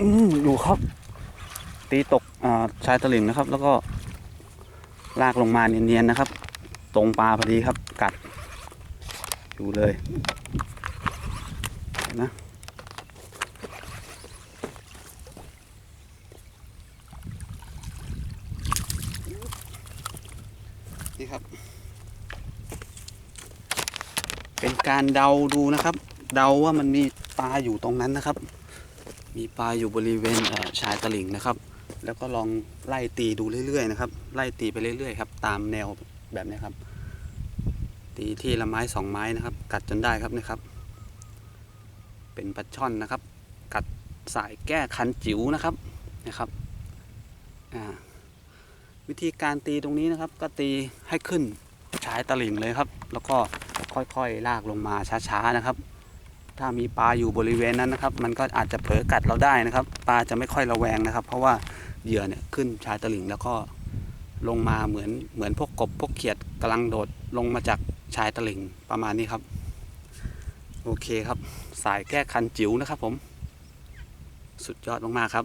อืมอยู่ครับ ตีตกชายตลิ่งนะครับ แล้วก็ลากลงมาเนียนๆนะครับ ตรงปลาพอดีครับ กัด อยู่เลยนนะนี่ครับ เป็นการเดาดูนะครับ เดาว่ามันมีปลาอยู่ตรงนั้นนะครับ มีปลาอยู่บริเวณเชายตลิ่งนะครับ แล้วก็ลองไล่ตีดูเรื่อยๆนะครับ ไล่ตีไปเรื่อยๆครับ ตามแนวแบบนี้ครับ ตีที่ละไม้สองไม้นะครับ กัดจนได้ครับนะครับ เป็นปลาช่อนนะครับ กัดสายแก้คันจิ๋วนะครับนะครับอ่าวิธีการตีตรงนี้นะครับ ก็ตีให้ขึ้นชายตลิ่งเลยครับ แล้วก็ ค่อยๆลากลงมาช้าๆนะครับ ถ้ามีปลาอยู่บริเวณนั้นนะครับ มันก็อาจจะเผลอกัดเราได้นะครับ ปลาจะไม่ค่อยระแวงนะครับ เพราะว่าเหยื่อเนี่ยขึ้นชายตลิ่งแล้วก็ลงมาเหมือนเหมือนพวกกบพวกเขียดกำลังโดดลงมาจากชายตลิ่งประมาณนี้ครับ โอเคครับ สายแก้คันจิ๋วนะครับผม สุดยอดมากๆครับ